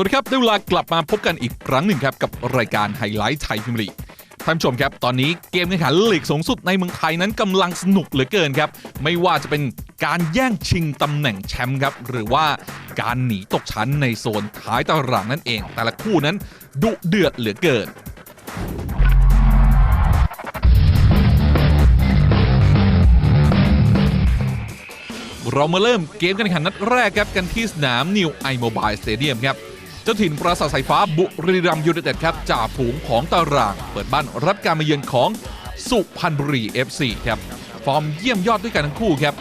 สวัสดีครับได้เวลากลับมาพบกันอีกครั้งหนึ่งครับ กับรายการไฮไลท์ไทยพิมยร์ลีท่านผู้ชมครับ ตอนนี้เกมแข่งขันลีกสูงสุดในเมืองไทยนั้นกำลังสนุกเหลือเกินครับ ไม่ว่าจะเป็นการแย่งชิงตำแหน่งแชมป์ครับ หรือว่าการหนีตกชั้นในโซนท้ายตารางนั่นเอง แต่ละคู่นั้นดุเดือดเหลือเกินเรามาเริ่มเกมการแข่งขันนัดแรกครับ กันที่สนามนิวไอโมบายสเตเดียมครับ จ้าถิ่นปราสาทสายฟ้าบุรีรัมยูไนเต็ดครับจ่าฝูงของตาราง เปิดบ้านรับการมาเยือนของสุพรรณบุรี FC ครับฟอร์มเยี่ยมยอดด้วยกันทั้งคู่ครับ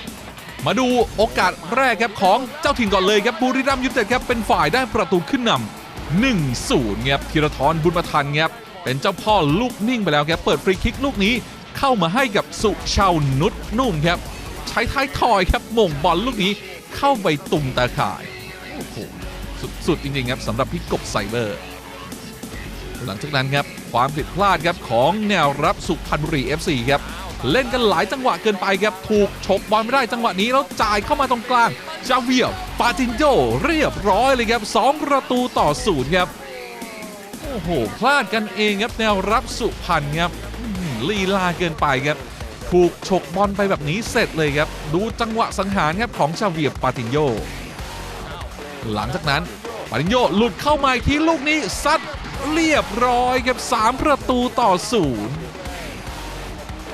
มาดูโอกาสแรกครับของเจ้าถิ่นก่อนเลยครับบุรีรัมยูไนเต็ดครับเป็นฝ่ายได้ประตูขึ้นนำ1-0ครับธีรทรบุญมาทันครับเป็นเจ้าพ่อลูกนิ่งไปแล้วครับเปิดฟรีคิกลูกนี้เข้ามาให้กับสุชาวนุชนุ่มครับ ใช้ท้ายทอยครับม่งบอลลูกนี้เข้าไปตุ่มตาข่ายโอ้โห สุดๆจริงๆครับสำหรับพี่กบไซเบอร์ หลังจากนั้นครับความผิดพลาดครับของแนวรับสุพรรณบุรี FC ครับเล่นกันหลายจังหวะเกินไปครับถูกฉกบอลไม่ได้จังหวะนี้แล้วจ่ายเข้ามาตรงกลางจาเวียปาตินโยเรียบร้อยเลยครับ2ประตูต่อศูนย์ครับโอ้โหพลาดกันเองครับแนวรับสุพรรณครับลีลาเกินไปครับถูกฉกบอลไปแบบนี้เสร็จเลยครับ ดูจังหวะสังหารครับของชาเวียปาตินโย หลังจากนั้นปาติโยหลุดเข้ามาอีกทีลูกนี้ซัดเรียบร้อยครับ3ประตูต่อศูนย์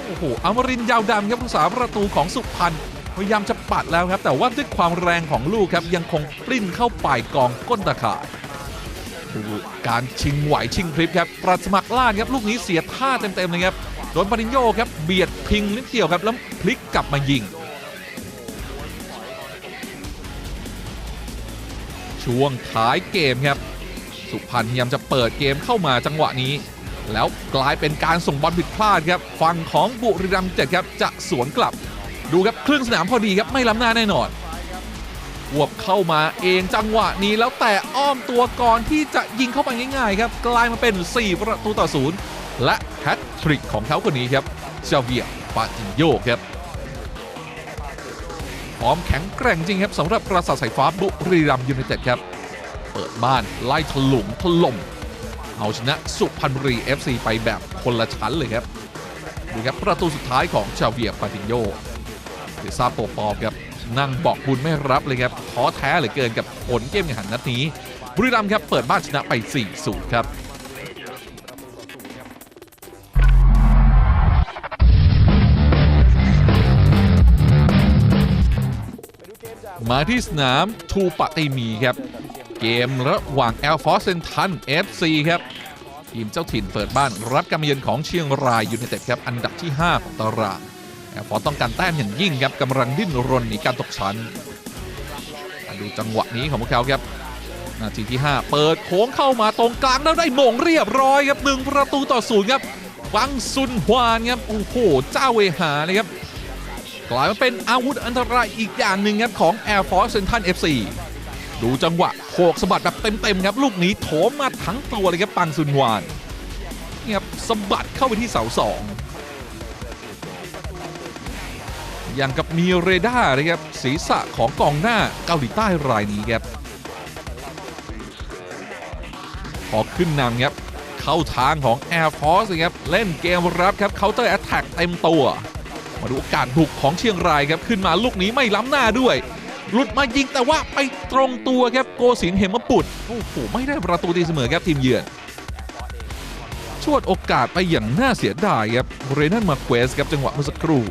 โอ้โหอมรินยาวดำครับผู้สาประตูของสุพรรณพยายามจะปัดแล้วครับ แต่ว่าด้วยความแรงของลูกครับยังคงปลิ้นเข้าไปกองก้นตะข่ายการชิงไหวชิงพริบครับปรัสมักล่านครับลูกนี้เสียท่าเต็มๆเลยครับโดนปาริโยครับเบียดพิงนิดเดียวครับแล้วพลิกกลับมายิง ช่วงท้ายเกมครับ สุพรรณพยายามจะเปิดเกมเข้ามาจังหวะนี้ แล้วกลายเป็นการส่งบอลผิดพลาดครับฝั่งของบุรีรัมย์เจ็ดครับจะสวนกลับ ดูครับครึ่งสนามพอดีครับไม่ล้ำหน้าแน่นอนวบเข้ามาเองจังหวะนี้แล้วแต่อ้อมตัวก่อนที่จะยิงเข้าไปง่ายๆครับกลายมาเป็น 4 ประตูต่อศูนย์และแฮตทริกของเขาคนนี้ครับเซเวียปาตินโยครับ พร้อมแข็งแกร่งจริงครับสำหรับปราสาทสายฟ้าบุรีรัมย์ยูไนเต็ดครับ เปิดบ้านไล่ถลุงถล่มเอาชนะสุพรรณบุรี FC ไปแบบคนละชั้นเลยครับดูครับประตูสุดท้ายของชาเวียปาติโยเดซาโปปอมครับนั่งบอกบุญไม่รับเลยครับท้อแท้เหลือเกินกับผลเกมแข่งขันนัดนี้บุรีรัมย์ครับเปิดบ้านชนะไป4-0ครับ มาที่สนามทูปะเตมีครับ เกมระหว่างแอลฟอร์เซนทัน FC ครับทีมเจ้าถิ่นเปิดบ้านรับการเยือนของเชียงรายยูไนเต็ดครับ อันดับที่ 5 ของตารางแอร์ฟอร์สต้องการแต้มอย่างยิ่งครับกำลังดิ้นรนหนีการตกชั้นดูจังหวะนี้ของพวกเขาครับนาทีที่ 5 เปิดโค้งเข้ามาตรงกลางแล้วได้ม่งเรียบร้อยครับหนึ่งประตูต่อศูนย์ครับวังซุนฮวานครับโอ้โหเจ้าเวหาเลยครับ กลายมาเป็นอาวุธอันตรายอีกอย่างหนึ่งครับของ Air Force Central FC ดูจังหวะโขกสะบัดแบบเต็มๆครับ ลูกนี้โถมมาทั้งตัวเลยครับปังซุนฮวานนี่ครับสะบัดเข้าไปที่เสาสองอย่างกับมีเรดาร์นะครับศีรษะของกองหน้าเกาหลีใต้รายนี้ครับพอขึ้นนำครับเข้าทางของ Air Force นะครับเล่นเกมรับครับ Counter Attack เต็มตัว มาดูโอกาสบุกของเชียงรายครับขึ้นมาลูกนี้ไม่ล้ำหน้าด้วย หลุดมายิงแต่ว่าไปตรงตัวครับโกศินเหมปุตโอ้โหไม่ได้ประตูตีเสมอครับทีมเยือนชวดโอกาสไปอย่างน่าเสียดายครับเรนันมาเควสครับจังหวะเมื่อสักครู่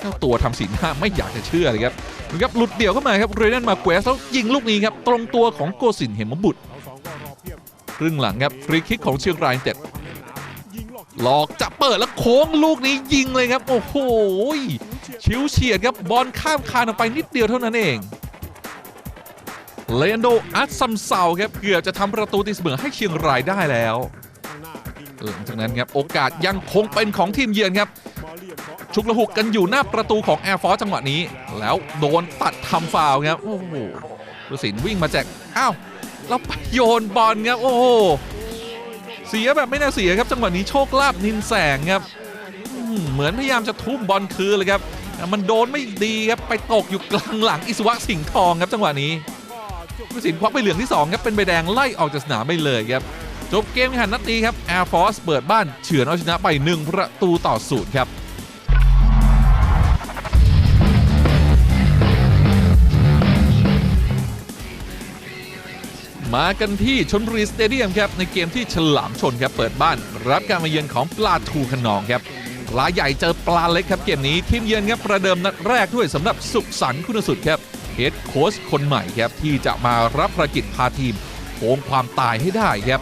เจ้าตัวทำสีหน้าไม่อยากจะเชื่อเลยครับดูครับหลุดเดี่ยวเข้ามาครับเรนันมาเควสแล้วยิงลูกนี้ครับตรงตัวของโกสินเหมบุตรครึ่งหลังครับฟรีคิกของเชียงรายเต็ด หลอกจะเปิดแล้วโค้งลูกนี้ยิงเลยครับ โอ้โหชิวเฉียดครับบอลข้ามคานออกไปนิดเดียวเท่านั้นเองเลนโดอัตซัมเซาครับเกือบจะทำประตูตีเสมอให้เชียงรายได้แล้วหลังจากนั้นครับโอกาสยังคงเป็นของทีมเยือนครับ ชุกละหุกกันอยู่หน้าประตูของ Air Force จังหวะนี้ แล้วโดนตัดทำฟาวครับโอ้โหผู้สินวิ่งมาแจกอ้าวแล้วไปโยนบอลครับโอ้โห สียแบบไม่น่าเสียครับจังหวะนี้โชคลาภนินแสงครับเหมือนพยายามจะทุ่มบอลคืนเลยครับ มันโดนไม่ดีครับไปตกอยู่กลางหลังอิสวะสิงห์ทองครับจังหวะนี้ผู้สินควักใบเหลืองที่2ครับเป็นใบแดงไล่ออกจากสนามไปเลยครับจบเกมแข่งขันนัดนี้ครับ Air Force เปิดบ้านเฉือนเอาชนะไป 1 ประตูต่อศูนย์ครับ มากันที่ชนบุรีสเตเดียมครับในเกมที่ฉลามชนครับเปิดบ้าน รับการมาเยือนของปลาทูขนองครับปลาใหญ่เจอปลาเล็กครับเกมนี้ทีมเยือนครับประเดิมนัดแรกด้วยสำหรับสุขสันต์คุณสุดครับเฮดโค้ชคนใหม่ครับที่จะมารับภารกิจพาทีมโกงความตายให้ได้ครับ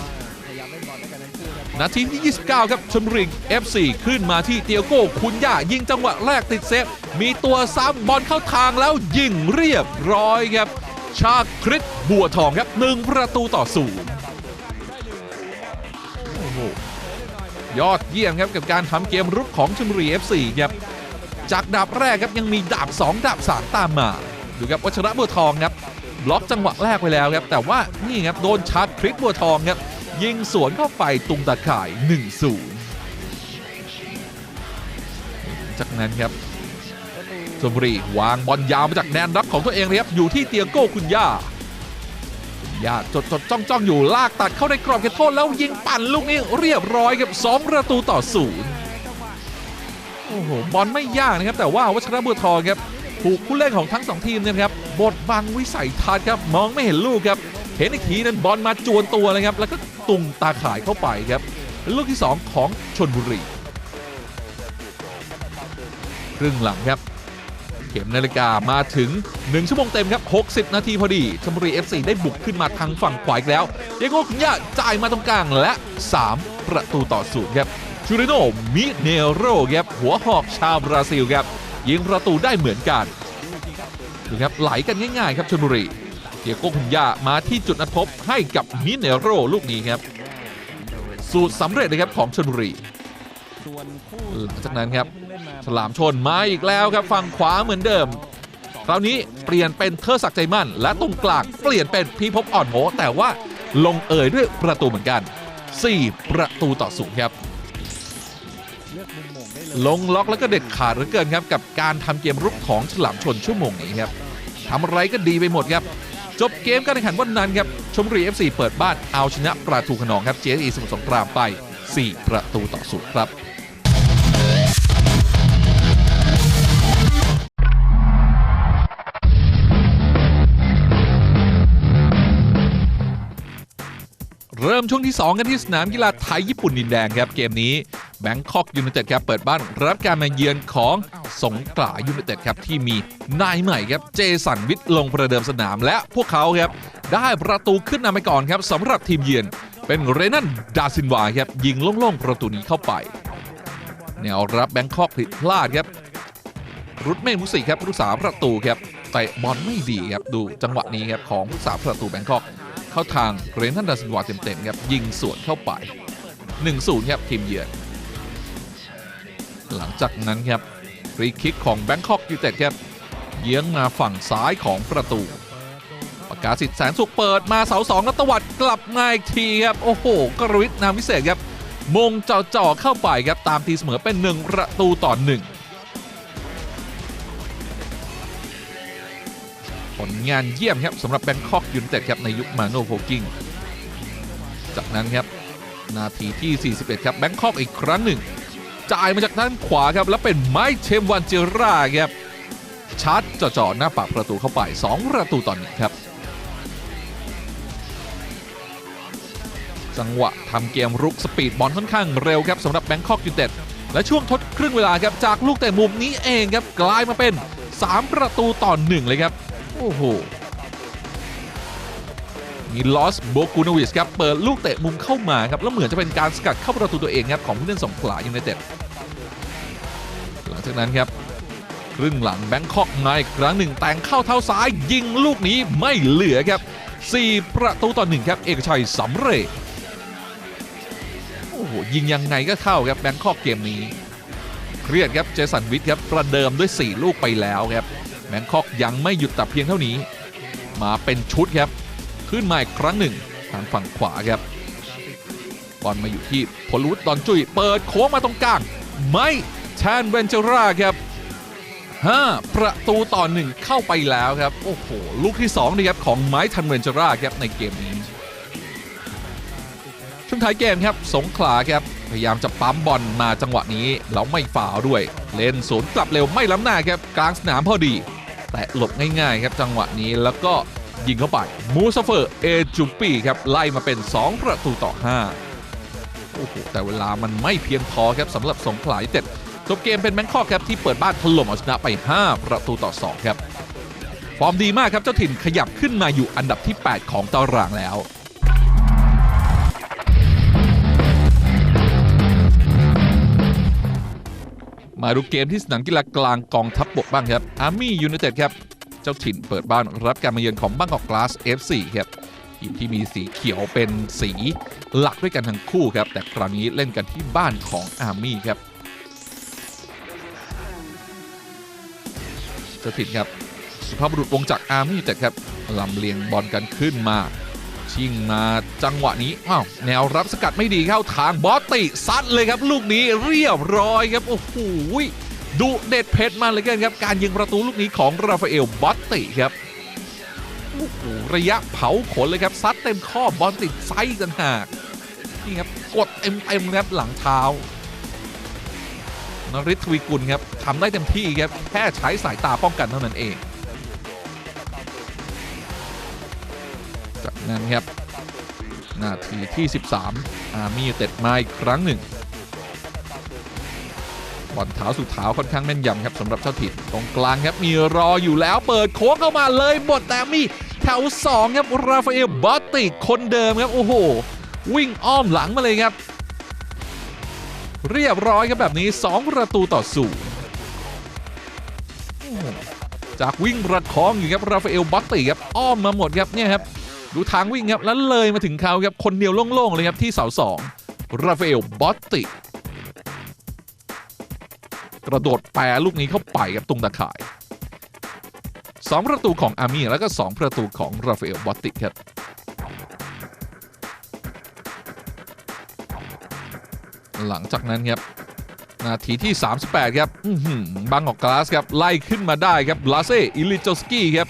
นาทีที่ 29 ครับชนบุรี FC ขึ้นมาที่เตียโก้คุณย่ายิงจังหวะแรกติดเซฟ มีตัวซ้ำบอลเข้าทางแล้วยิงเรียบร้อยครับ ชาคริสบัวทองครับหนึ่งประตูต่อศูนย์โอ้โหยอดเยี่ยมครับกับการทำเกมรุกของชลบุรี FC ครับ จากดาบแรกครับยังมีดาบ 2 ดาบ 3 ตามมาดูครับวัชระบัวทองครับบล็อกจังหวะแรกไปแล้วครับ แต่ว่านี่ครับโดนชาร์จคริสบัวทองครับ ยิงสวนเข้าไปตุงตะข่าย 1-0 จากนั้นครับ ชลบุรีวางบอลยาวมาจากแดนรับของตัวเองเลยครับอยู่ที่เตียโก้คุณย่าคุณย่าจดจดจ้องจ้องอยู่ลากตัดเข้าในกรอบเขตโทษแล้วยิงปั่นลูกนี้เรียบร้อยครับ2ประตูต่อศูนย์โอ้โหบอลไม่ยากนะครับ แต่ว่าวัชรบัวทองครับถูกผู้เล่นของทั้งสองทีมเนี่ยครับบดบังวิสัยทัศน์ครับมองไม่เห็นลูกครับเห็นอีกทีนั้นบอลมาจวนตัวเลยครับแล้วก็ตุงตาข่ายเข้าไปครับลูกที่ 2 ของชนบุรีครึ่งหลังครับ เข็มนาฬิกามาถึง 1 ชั่วโมงเต็มครับ 60 นาทีพอดีชลบุรี FC ได้บุกขึ้นมาทางฝั่งขวาอีกแล้วเดโก้คุนยาจ่ายมาตรงกลางและ 3 ประตูต่อศูนย์ครับชูริโนมิเนโรครับหัวหอกชาวบราซิลครับยิงประตูได้เหมือนกันดูครับไหลกันง่ายๆครับชลบุรีเดียโก้คุนยามาที่จุดนัดพบให้กับมิเนโรลูกนี้ครับสูตรสำเร็จเลยครับของชลบุรี จากนั้นครับฉลามชนมาอีกแล้วครับฝั่งขวาเหมือนเดิม คราวนี้เปลี่ยนเป็นเทอร์ศักดิ์ใจมั่น และตรงกลางเปลี่ยนเป็นพีพบอ่อนโหแต่ว่าลงเอ่ยด้วยประตูเหมือนกัน 4 ประตูต่อศูนย์ครับ ลงล็อกแล้วก็เด็ดขาดเหลือเกินครับ กับการทำเกมรุกของฉลามชนชั่วโมงนี้ครับทำอะไรก็ดีไปหมดครับ จบเกมการแข่งขันวันนั้นครับชมบุรี FC เปิดบ้านเอาชนะประตูขนองครับ JSE สมุทรสงครามไป 4 ประตูต่อศูนย์ครับ เริ่มช่วงที่ 2 กันที่สนามกีฬาไทยญี่ปุ่นดินแดงครับ เกมนี้แบงคอกยู n นเต็ดครับเปิดบ้านรับการมาเยือนของสงขลายู n นเต็ดครับที่มีนายใหม่ครับเจสันวิทย์ลงประเดิมสนามและพวกเขาครับได้ประตูขึ้นนำไปก่อนครับสำหรับทีมเยือนเป็นเรนันดาซินวาครับยิงโล่งๆประตูนี้เข้าไปแนวรับแบงคอกผิดพลาดครับรุดเมฆมุสิครับผู้รักษาประตูครับแต่บอลไม่ดีครับดูจังหวะนี้ครับของผู้รักษาประตูแบงคอก เข้าทางเรนทันดาซินวาเต็มๆครับยิงสวนเข้าไป 1-0ครับทีมเยือน หลังจากนั้นครับฟรีคิกของแบงคอกยูเต็ดครับเยื้องมาฝั่งซ้ายของประตูประกาศสิทธิ์แสนสุขเปิดมาเสาสองนัตวัดกลับมาอีกทีครับ โอ้โห กรวิทนามวิเศษครับ มงจ่อๆเข้าไปครับ ตามตีเสมอเป็น 1 ประตูต่อ1 ลงานเยี่ยมครับสำหรับแบงคอกยูนเต็ดครับในยุคมาโนโพกิงจากนั้นครับนาทีที่ 41 ครับแบงคอกอีกครั้งหนึ่ง จ่ายมาจากด้านขวาครับ แล้วเป็นไมค์เชมวันเจราครับชาร์จจ่อๆหน้าปากประตูเข้าไป 2 ประตูต่อหนึ่งครับ จังหวะทำเกมรุกสปีดบอลค่อนข้างเร็วครับสำหรับแบงคอกยูนเต็ดและช่วงทดครึ่งเวลาครับ จากลูกเตะมุมนี้เองครับ กลายมาเป็น 3 ประตูต่อหนึ่งเลยครับ โอ้โหมีลอสโบกูนวิสครับ เปิดลูกเตะมุมเข้ามาครับ แล้วเหมือนจะเป็นการสกัดเข้าประตูตัวเองครับ ของผู้เล่นสงขลายูไนเต็ดหลังจากนั้นครับ ครึ่งหลังแบงคอกมาอีกครั้งหนึ่งแต่งเข้าเท้าซ้ายยิงลูกนี้ไม่เหลือครับ 4 ประตูต่อหนึ่งครับ เอกชัยสำเร็จโอ้โหยิงยังไงก็เข้าครับแบงคอกเกมนี้ เครียดครับเจสันวิทครับประเดิมด้วย 4 ลูกไปแล้วครับ แบงคอกยังไม่หยุดแต่เพียงเท่านี้ มาเป็นชุดครับ ขึ้นมาอีกครั้งหนึ่งทางฝั่งขวาครับบอลมาอยู่ที่พลวุฒิดอนจุยเปิดโค้งมาตรงกลาง ไม่แทนเวนเจราครับ5ประตูต่อ1เข้าไปแล้วครับ โอ้โห ลูกที่2นี่ครับ ของไม้ทันเรนเจราครับ ในเกมนี้ ช่วงท้ายเกมครับ สงขลาครับ พยายามจะปั๊มบอลมาจังหวะนี้ แล้วไม่ฝ่าวด้วย เล่นสวนกลับเร็วไม่ล้ำหน้าครับ กลางสนามพอดี แต่หลบง่ายๆครับจังหวะนี้แล้วก็ยิงเข้าไป มูซาเฟอร์เอจูปี้ครับไล่มาเป็น 2 ประตูต่อ 5 โอ้โห แต่เวลามันไม่เพียงพอครับสำหรับสงขลายเต็ดจบเกมเป็นแมงคอกครับที่เปิดบ้านถล่มเอาชนะไป 5 ประตูต่อ 2 ครับ ฟอร์มดีมากครับเจ้าถิ่นขยับขึ้นมาอยู่อันดับที่ 8 ของตารางแล้ว มาดูเกมที่สนามกีฬากลางกองทัพบบกบ้างครับอาร์มี่ยูไนเต็ดครับเจ้าถิ่นเปิดบ้านรับการมาเยือนของบางกอกกลาส FC ครับทีมที่มีสีเขียวเป็นสีหลักด้วยกันทั้งคู่ครับ แต่คราวนี้เล่นกันที่บ้านของอาร์มี่ครับเจ้าถิ่นครับ สุภาพบุรุษวงจากอาร์มี่แต่ครับลำเลียงบอลกันขึ้นมา ชิงมาจังหวะนี้อ้าวแนวรับสกัดไม่ดีเข้าทางบอสติซัดเลยครับ ลูกนี้เรียบร้อยครับโอ้โหดุเด็ดเผ็ดมาเลยกันครับ การยิงประตูลูกนี้ของราฟาเอลบอสติครับโอ้โหระยะเผาขนเลยครับซัดเต็มข้อบอลติดไซส์ต่างหากนี่ครับกดเต็มเต็มๆครับหลังเท้านริศทวีกุลครับทำได้เต็มที่ครับแค่ใช้สายตาป้องกันเท่านั้นเอง นั้นครับ นาทีที่ 13 อาร์มี่เต็ดมาอีกครั้งหนึ่งบอลเท้าสุดเท้าค่อนข้างแม่นยำครับสำหรับเจ้าถิ่นตรงกลางครับมีรออยู่แล้วเปิดโค้งเข้ามาเลยบทแต่มีแถว2ครับราฟาเอลบอตติคนเดิมครับ โอ้โห วิ่งอ้อมหลังมาเลยครับ เรียบร้อยครับแบบนี้ 2 ประตูต่อศูนย์จากวิ่งประคองอยู่ครับราฟาเอลบอตติครับอ้อมมาหมดครับเนี่ยครับ ดูทางวิ่งครับ แล้วเลยมาถึงเขาครับ คนเดียวโล่งๆเลยครับที่เสาสองราฟาเอลบอตติ กระโดดแปรลูกนี้เข้าไปครับตรงตะข่าย 2 ประตูของอามี แล้วก็ 2 ประตูของราฟาเอลบอตติครับหลังจากนั้นครับนาทีที่ 38 ครับบางกอกกลาสครับ ไล่ขึ้นมาได้ครับลาเซอิลิโจสกี้ครับ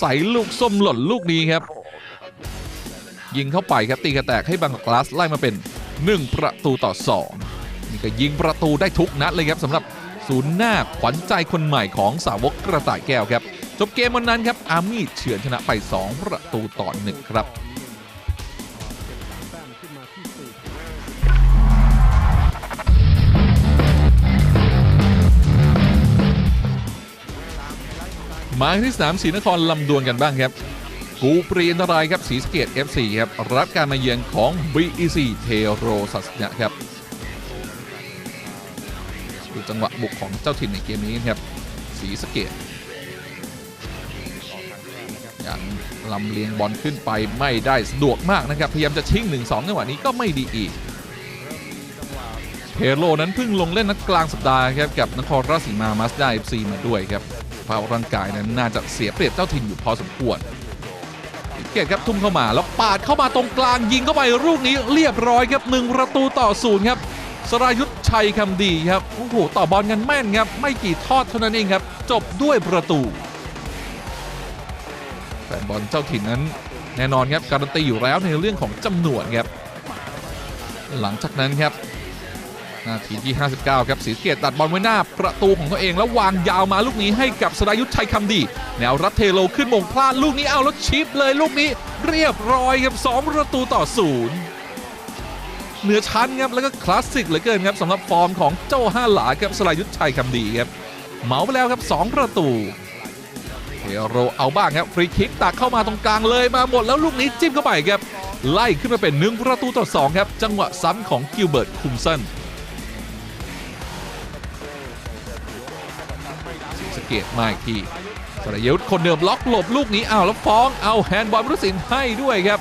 ใส่ลูกส้มหล่นลูกนี้ครับ ยิงเข้าไปครับตีกระแตกให้บางกอกกลาสไล่มาเป็น 1 ประตูต่อ 2 นี่ก็ยิงประตูได้ทุกนัดเลยครับสำหรับศูนย์หน้าขวัญใจคนใหม่ของสาวกกระต่ายแก้วครับ จบเกมวันนั้นครับอาร์มี่เฉือนชนะไป 2 ประตูต่อ 1 ครับมาที่สนามศรีนครลำดวนกันบ้างครับ กูปรีอันตรายครับสีสเกต FC ครับรับการมาเยือนของ BEC เทโรสัสนะครับดูจังหวะบุกของเจ้าถิ่นในเกมนี้ครับสีสเกตยังลำเลียงบอลขึ้นไปไม่ได้สะดวกมากนะครับ พยายามจะชิง 1-2จังหวะนี้ก็ไม่ดีอีกเทโรนั้นเพิ่งลงเล่นนัดกลางสัปดาห์ครับกับนครราชสีมามาสด้า FC มาด้วยครับภาพร่างกายนั้นน่าจะเสียเปรียบเจ้าถิ่นอยู่พอสมควร เกียรติครับทุ่มเข้ามา แล้วปาดเข้ามาตรงกลางยิงเข้าไปลูกนี้เรียบร้อยครับหนึ่งประตูต่อศูนย์ครับสรายุทธชัยคำดีครับโอ้โหต่อบอลกันแม่นครับ ไม่กี่ทอดเท่านั้นเองครับ จบด้วยประตูแฟนบอลเจ้าถิ่นนั้น แน่นอนครับการันตีอยู่แล้วในเรื่องของจำนวนครับ หลังจากนั้นครับ นาทีที่ 59 ครับศรีสะเกตตัดบอลไว้หน้าประตูของตัวเอง แล้ววางยาวมาลูกนี้ให้กับสรายุทธชัยคำดี แนวรับเทโลขึ้นมงพลาดลูกนี้เอาแล้วชิปเลยลูกนี้เรียบร้อยครับ2ประตูต่อศูนย์เหนือชั้นครับแล้วก็คลาสสิกเหลือเกินครับสำหรับฟอร์มของเจ้าห้าหลาครับสรายุทธชัยคำดีครับเหมาไปแล้วครับ 2 ประตูเทโรเอาบ้างครับฟรีคิกตักเข้ามาตรงกลางเลยมาหมดแล้วลูกนี้จิ้มเข้าไปครับไล่ขึ้นมาเป็นหนึ่งประตูต่อสองครับจังหวะซ้ำของกิลเบิร์ตคุมสัน เกตมาอีกทีสรยุทธคนเดิมล็อกหลบลูกนี้อ้าวแล้วฟ้องเอาแฮนด์บอลผู้ตัดสินให้ด้วยครับ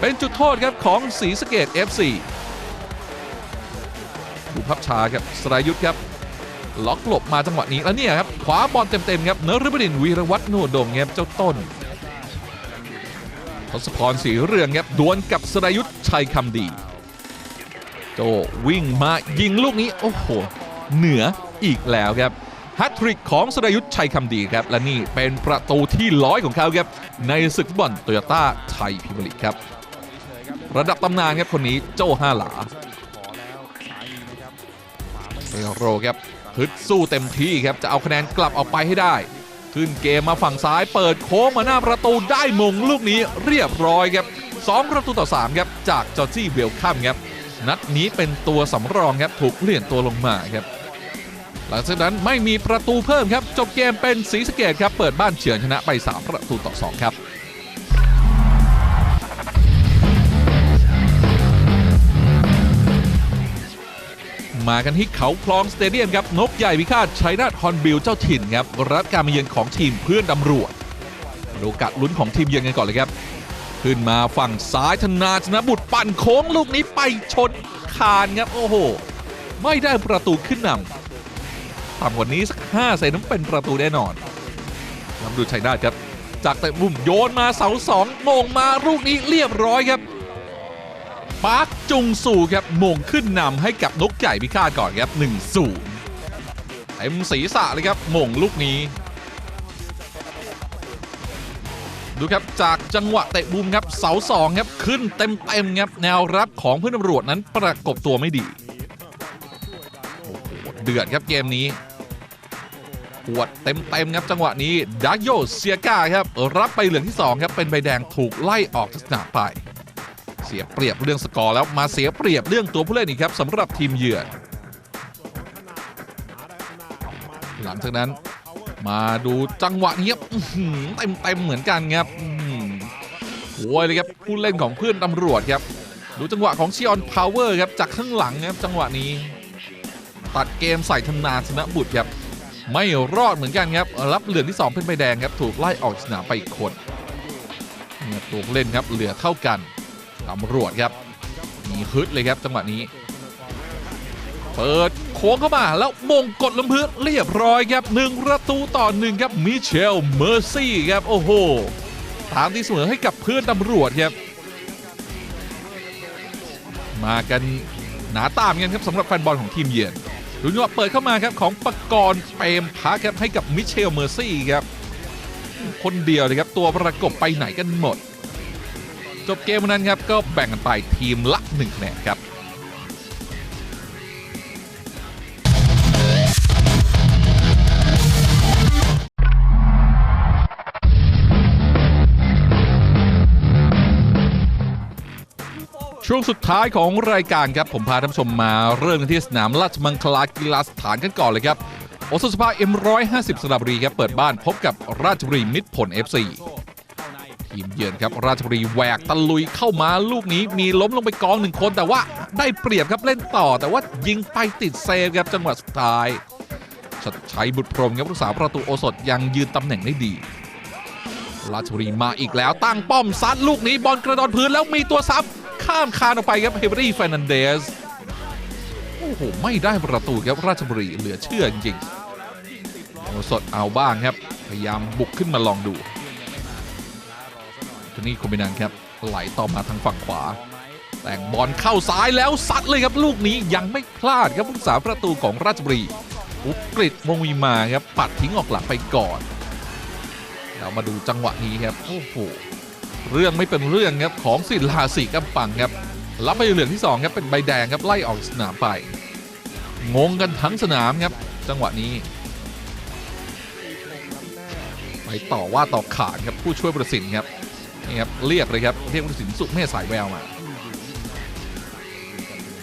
เป็นจุดโทษครับของศรีสเกต FC ดูภาพช้าครับสรายุทธครับ ล็อกหลบมาจังหวะนี้แล้วเนี่ยครับขวาบอลเต็มๆครับเนรบดินวีรวัฒน์โนดมครับเจ้าต้นทศพรสีเรืองครับดวลกับสรายุทธชัยคำดี โจวิ่งมายิงลูกนี้ โอ้โห เหนืออีกแล้วครับ ฮตทริกของสรายุทธ์ชัยคำดีครับ และนี่เป็นประตูที่ร้อยของเขาครับ ในศึกฟุตบอลโตโยต้าไทยพรีเมียร์ลีกครับ ระดับตำนานครับคนนี้โจ้ห้าหลาเปโรครับฮึดสู้เต็มที่ครับ จะเอาคะแนนกลับออกไปให้ได้ ขึ้นเกมมาฝั่งซ้ายเปิดโค้งมาหน้าประตูได้มงลูกนี้เรียบร้อยครับสองประตูต่อ3ครับจากจอร์จี้เวลคัมครับนัดนี้เป็นตัวสำรองครับถูกเปลี่ยนตัวลงมาครับ หลังจากนั้นไม่มีประตูเพิ่มครับ จบเกมเป็นสีสเกตครับ เปิดบ้านเฉือนชนะไป 3 ประตูต่อ 2 ครับมากันที่เขาคลองสเตเดียมครับ นกใหญ่พิฆาตชัยนาทฮอนบิลเจ้าถิ่นครับรับการมาเยือนของทีมเพื่อนตำรวจดูกัดลุ้นของทีมเยือนกันก่อนเลยครับ ขึ้นมาฝั่งซ้ายธนาชนะบุตรปั่นโค้งลูกนี้ไปชนคานครับ โอ้โห ไม่ได้ประตูขึ้นนำ ต่ำกว่านี้สัก5เซนนั้นเป็นประตูแน่นอนลำดูชัยนาทครับ จากแต่มุมโยนมาเสาสองมงมาลูกนี้เรียบร้อยครับปาร์คจุงสู่ครับมงขึ้นนำให้กับนกใหญ่พิฆาตก่อนครับ1 0เต็มศีรษะเลยครับมงลูกนี้ ดูครับจากจังหวะเตะบูมครับเสาสองครับขึ้นเต็มเต็มครับแนวรับของเพื่อนตำรวจนั้นประกบตัวไม่ดีเดือดครับเกมนี้ ปวดเต็มๆครับจังหวะนี้ดักโยเซียกาครับ รับไปเหลืองที่ 2 ครับ เป็นใบแดงถูกไล่ออกจากสนามไป เสียเปรียบเรื่องสกอร์แล้วมาเสียเปรียบเรื่องตัวผู้เล่นอีกครับสำหรับทีมเยือนหลังจากนั้นมาดูจังหวะนี้ครับเต็มๆเหมือนกันครับอื้อหือโวยเลยครับผู้เล่นของเพื่อนตำรวจครับ ดูจังหวะของชิออนพาวเวอร์ครับจากข้างหลังครับจังหวะนี้ ตัดเกมใส่ธนาชนะบุตรครับ ไม่รอดเหมือนกันครับรับเหลืองที่ 2 เป็นใบแดงครับถูกไล่ออกสนามไปอีกคนเนี่ยตัวเล่นครับเหลือเท่ากันตำรวจครับมีฮึดเลยครับจังหวะนี้ เปิดโค้งเข้ามาแล้วมงกดลำพื้นเรียบร้อยครับหนึ่งประตูต่อหนึ่งครับมิเชลเมอร์ซี่ครับโอ้โหตามที่เสมอให้กับเพื่อนตำรวจครับ มากันหนาตามกันครับสำหรับแฟนบอลของทีมเยือน ดูจังหวะเปิดเข้ามาครับของปกรณ์เปรมพักครับให้กับมิเชลเมอร์ซี่ครับ คนเดียวเลยครับตัวประกบไปไหนกันหมด จบเกมวันนั้นครับก็แบ่งกันไปทีมละ1คะแนนครับ ช่วงสุดท้ายของรายการครับ ผมพาท่านผู้ชมมาเริ่มกันที่สนามราชมังคลากีฬาสถานกันก่อนเลยครับโอสุสภา M150 สระบุรีครับเปิดบ้านพบกับราชบุรีมิตรผล FC ทีมเยือนครับราชบุรีแหวกตะลุยเข้ามาลูกนี้มีล้มลงไปกองหนึ่งคน แต่ว่าได้เปรียบครับเล่นต่อ แต่ว่ายิงไปติดเซฟครับจังหวะสุดท้ายชัดชัยบุตรพรมครับรักษาประตูโอสถยังยืนตำแหน่งได้ดี ราชบุรีมาอีกแล้วตั้งป้อมซัดลูกนี้บอลกระดอนพื้นแล้วมีตัวซับ ข้ามคานออกไปครับเฮเบอรี่ฟนันเดสโอ้โห ไม่ได้ประตูครับราชบุรีเหลือเชื่อจริงสดเอาบ้างครับ พยายามบุกขึ้นมาลองดูโทนี่โคมินันครับ ไหลต่อมาทางฝั่งขวา แต่งบอลเข้าซ้ายแล้วซัดเลยครับลูกนี้ยังไม่พลาดครับผู้รักษาประตูของราชบุรีอุกฤษวงวีมาครับปัดทิ้งออกหลังไปก่อน เรามาดูจังหวะนี้ครับ โอ้โห เรื่องไม่เป็นเรื่องครับของศิลาสีกำปังครับรับใบเหลืองที่2ครับเป็นใบแดงครับไล่ออกสนามไปงงกันทั้งสนามครับจังหวะนี้ ไปต่อว่าต่อขานครับผู้ช่วยประสิทธิ์ครับนี่ครับเรียกเลยครับเรียกประสิทธิ์สุเมฆสายแววมา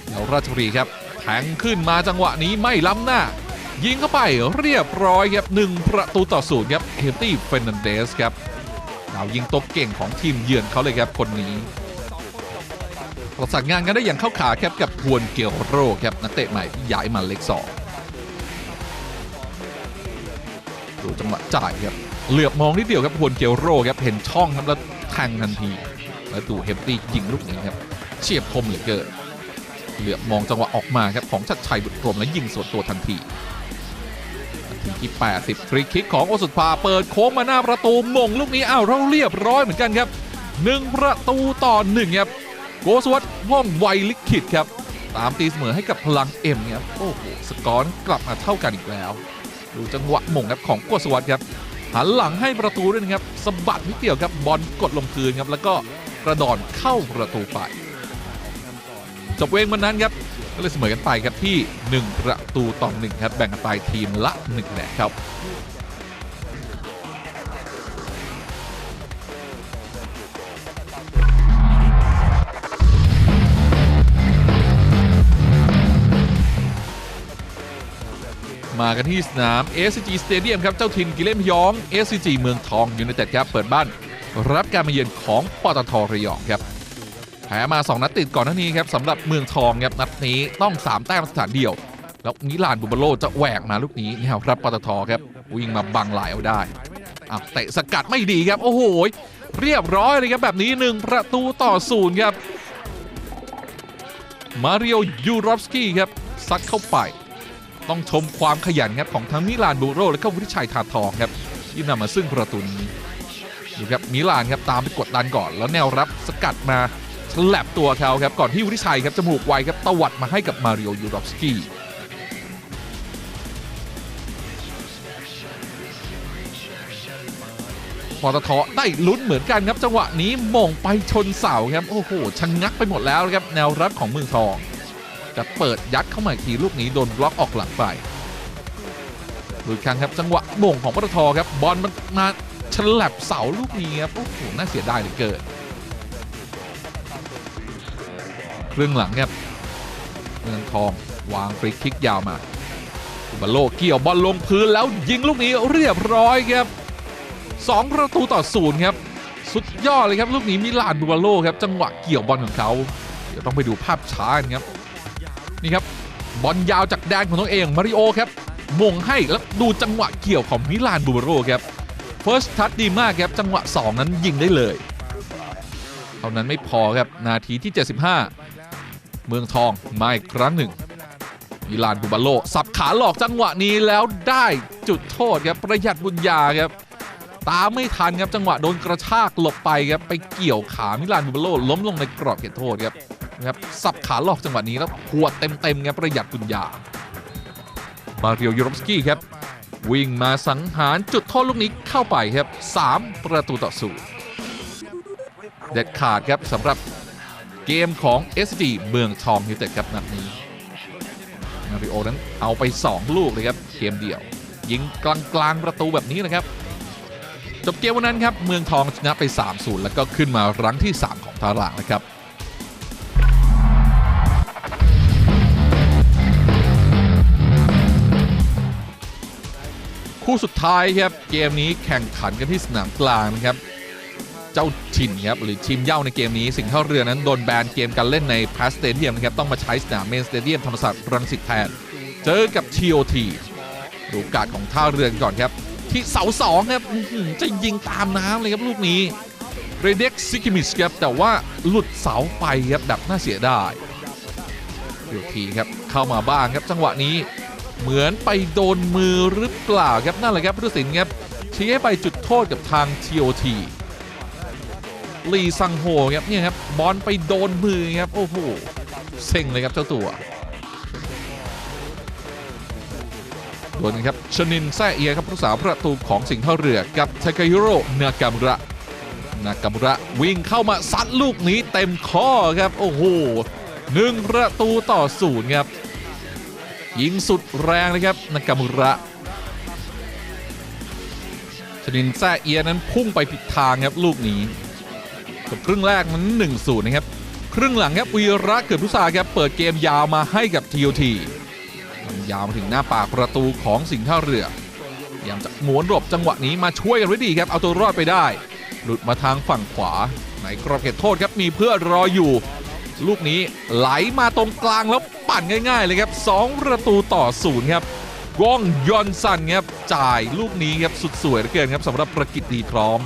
แล้วราชบุรีครับแทงขึ้นมาจังหวะนี้ไม่ล้ำหน้า ยิงเข้าไปเรียบร้อยครับหนึ่งประตูต่อศูนย์ครับเฮนตี้เฟรนันเดสครับ ดาวยิงตบเก่งของทีมเยือนเขาเลยครับคนนี้ประสานงานกันได้อย่างเข้าขาครับกับทวนเกียวโรครับนักเตะใหม่ที่ย้ายมาเล็กสองดูจังหวะจ่ายครับเหลือบมองนิดเดียวครับทวนเกียวโรครับเห็นช่องครับแล้วแทงทันที แล้วดูเฮมตี้ยิงลูกนี้ครับเฉียบคมเหลือเกินเหลือบมองจังหวะออกมาครับของชัดชัยบุตรพรมและยิงส่วนตัวทันที ที่ 80ฟรีคิกของโอสุดพาเปิดโค้งมาหน้าประตูมงลูกนี้อ้าวเราเรียบร้อยเหมือนกันครับหนึ่งประตูต่อหนึ่งครับโกสวัตว่องไวลิขิตครับ ตามตีเสมอให้กับพลังเอ็มครับโอ้โหสกอร์กลับมาเท่ากันอีกแล้ว ดูจังหวะมงครับของกวสวัสดิ์ครับหันหลังให้ประตูด้วยนะครับสะบัดนิดเดียวครับบอลกดลงพื้นครับแล้วก็กระดอนเข้าประตูไปจบเวงวันนั้นครับ ก็เลยเสมอกันไปครับที่ 1 ประตูต่อหนึ่งครับแบ่งกันไปทีมละ1คะแนนครับมากันที่สนาม SCG Stadium ครับ เจ้าถิ่นกิเลนพยอง SCG เมืองทองยูไนเต็ดครับ เปิดบ้านรับการมาเยือนของปตทระยองครับ พ้มา 2 นัดติดก่อนหน้านี้ครับสำหรับเมืองทองครับนัดนี้ต้อง 3 แต้มสถานเดียว แล้วมิลานบูเบโลจะแหวกมาลูกนี้นี่ครับปตทครับวิ่งมาบังไหลเอาได้อะเตะสกัดไม่ดีครับ โอ้โหเรียบร้อยเลยครับแบบนี้ 1 ประตูต่อศูนย์ครับมาริโอยูรอฟสกี้ครับซัดเข้าไป ต้องชมความขยันครับของทั้งมิลานบูโร และก็วุฒิชัยทาทองครับที่นำมาซึ่งประตูนี้ดูครับมิลานครับตามไปกดดันก่อน แล้วแนวรับสกัดมา ฉลับตัวเขาครับก่อนที่วุฒิชัยครับจมูกไวครับตวัดมาให้กับมาริโอยูรอฟสกี้ปตทได้ลุ้นเหมือนกันครับจังหวะนี้มงไปชนเสาครับโอ้โหชะงงักไปหมดแล้วครับแนวรับของเมืองทองจะเปิดยัดเข้ามาอีกทีลูกนี้โดนบล็อกออกหลังไปดูอีกครั้งครับจังหวะมงของปตทครับบอลมันมาฉลับเสาลูกนี้ครับโอ้โหน่าเสียดายเหลือเกิน ครึ่งหลังครับเมืองทองวางฟรีคิกยาวมาอุบาโลเกี่ยวบอลลงพื้นแล้วยิงลูกนี้เรียบร้อยครับสองประตูต่อศูนย์ครับ สุดยอดเลยครับ ลูกนี้มิลานบูบาโลครับ จังหวะเกี่ยวบอลของเขา เดี๋ยวต้องไปดูภาพช้ากันครับ นี่ครับ บอลยาวจากแดนของตัวเองมาริโอครับมงให้แล้วดูจังหวะเกี่ยวของมิลานบูเบโรครับเฟิร์สทัชดีมากครับ จังหวะ 2 นั้นยิงได้เลย เท่านั้นไม่พอครับ นาทีที่ 75 เมืองทองมาอีกครั้งหนึ่งมิลานบูบาโล สับขาหลอกจังหวะนี้แล้วได้จุดโทษครับประหยัดบุญญาครับ ตามไม่ทันครับจังหวะโดนกระชากหลบไปครับไปเกี่ยวขามิลานบูบาโล ล้มลงในกรอบเขตโทษครับนะครับสับขาหลอกจังหวะนี้แล้วหัวดเต็มๆครับประหยัดปุญญา มาเรียวยูโรฟสกี้ครับ วิ่งมาสังหารจุดโทษลูกนี้เข้าไปครับ 3 ประตูต่อศูนย์เด็ดขาดครับสำหรับ เกมของ SG เมืองทองยูไนเต็ดครับนัดนี้มาริโอนั้นเอาไป 2 ลูกเลยครับเกมเดียว ยิงกลางกลางประตูแบบนี้นะครับ จบเกมวันนั้นครับเมืองทองชนะไป 3-0 แล้วก็ขึ้นมารั้งที่ 3 ของตารางนะครับคู่สุดท้ายครับเกมนี้แข่งขันกันที่สนามกลางนะครับ เจ้าถิ่นครับหรือทีมเย่าในเกมนี้ สิ่งเท่าเรือนั้นโดนแบนเกมการเล่นในพาสเตเดียมนะครับต้องมาใช้สนามเมนสเตเดียมธรรมศาสตร์รังสิตแทน เจอกับ TOT ดูการของท่าเรือก่อนครับ ที่เสาสองครับจะยิงตามน้ำเลยครับลูกนี้เรเด็กซิกิมิสครับแต่ว่าหลุดเสาไปครับแบบน่าเสียดายทีโอทีครับเข้ามาบ้างครับจังหวะนี้เหมือนไปโดนมือหรือเปล่าครับนั่นแหละครับผู้ตัดสินครับชี้ให้ไปจุดโทษกับทาง TOT ลีซังโฮครับเนี่ยครับบอลไปโดนมือครับโอ้โหเซ็งเลยครับเจ้าตัวโดนครับชนินแซ่เอียครับผู้สาวประตูของสิงห์เท่าเรือกับทาคาฮิโร่นากามุระนากามุระวิ่งเข้ามาซัดลูกนี้เต็มข้อครับโอ้โหหนึ่งประตูต่อศูนย์ครับยิงสุดแรงเลยครับนากามุระชนินแซ่เอียนั้นพุ่งไปผิดทางครับลูกนี้ จบครึ่งแรกมัน1นศูนย์นะครับครึ่งหลังครับวีระเกิดพุษาครับเปิดเกมยาวมาให้กับ TOT มันยาวมาถึงหน้าปากประตูของสิงห์ท่าเรือพยายามจะหมวนหลบจังหวะนี้มาช่วยกันไว้ดีครับเอาตัวรอดไปได้ หลุดมาทางฝั่งขวาในกรอบเขตโทษครับมีเพื่อนรออยู่ ลูกนี้ไหลมาตรงกลางแล้วปั่นง่ายๆเลยครับ2ประตูต่อศูนย์ครับก้องยอนสันครับจ่ายลูกนี้ครับสุดสวยเหลือเกินครับสำหรับประกิตดีพร้อม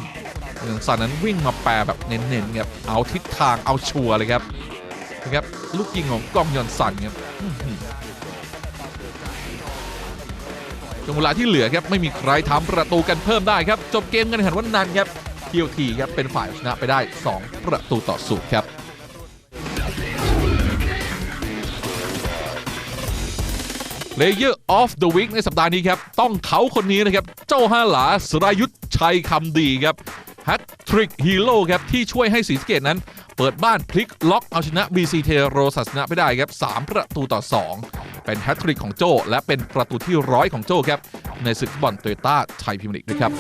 ยอนสันนั้นวิ่งมาแปรแบบเน้นๆครับเอาทิศทางเอาชัวร์เลยครับนะครับลูกยิงของก้องยอนสันครับอื้อหือช่วงเวลาที่เหลือครับไม่มีใครทำประตูกันเพิ่มได้ครับ จบเกมกันแข่งขันวันนั้นครับทีโอทีครับเป็นฝ่ายชนะไปได้ 2 ประตูต่อศูนย์ครับค Player of the Week ในสัปดาห์นี้ครับ ต้องเขาคนนี้นะครับ เจ้าห้าหลาสรายุทธชัยคำดีครับ แฮตทริกฮีโร่ครับที่ช่วยให้ศรีสะเกตนั้น เปิดบ้านพลิกล็อกเอาชนะ BC เทโรศาสนะไปได้ครับ3ประตูต่อ 2 เป็นแฮตทริกของโจและเป็นประตูที่ร้อยของโจครับในศึกฟุตบอลโตโยต้าไทยพรีเมียร์ลีกด้วยครับ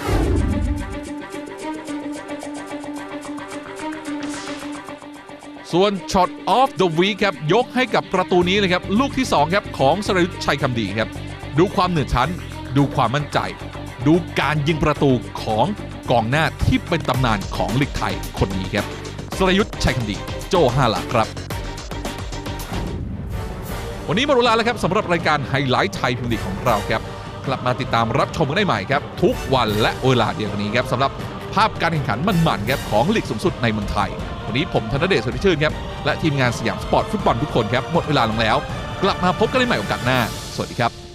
ส่วนช็อต of the week ครับยกให้กับประตูนี้เลยครับ ลูกที่ 2 ครับ ของสรยุทธชัยคำดีครับ ดูความเหนือชั้น ดูความมั่นใจ ดูการยิงประตูของ กองหน้าที่เป็นตำนานของลีกไทยคนนี้ครับสรยุทธ์ชัยคำดีโจห้าหลักครับ วันนี้หมดเวลาแล้วครับสำหรับรายการไฮไลท์ไทยพิมพ์ลีของเราครับ กลับมาติดตามรับชมกันได้ใหม่ครับ ทุกวันและเวลาเดียวกันนี้ครับสำหรับภาพการแข่งขันมันๆครับของลีกสูงสุดในเมืองไทย วันนี้ผมธนเดชสุธิชื่นครับและทีมงานสยามสปอร์ตฟุตบอลทุกคนครับหมดเวลาลงแล้ว กลับมาพบกันได้ใหม่โอกาสหน้า สวัสดีครับ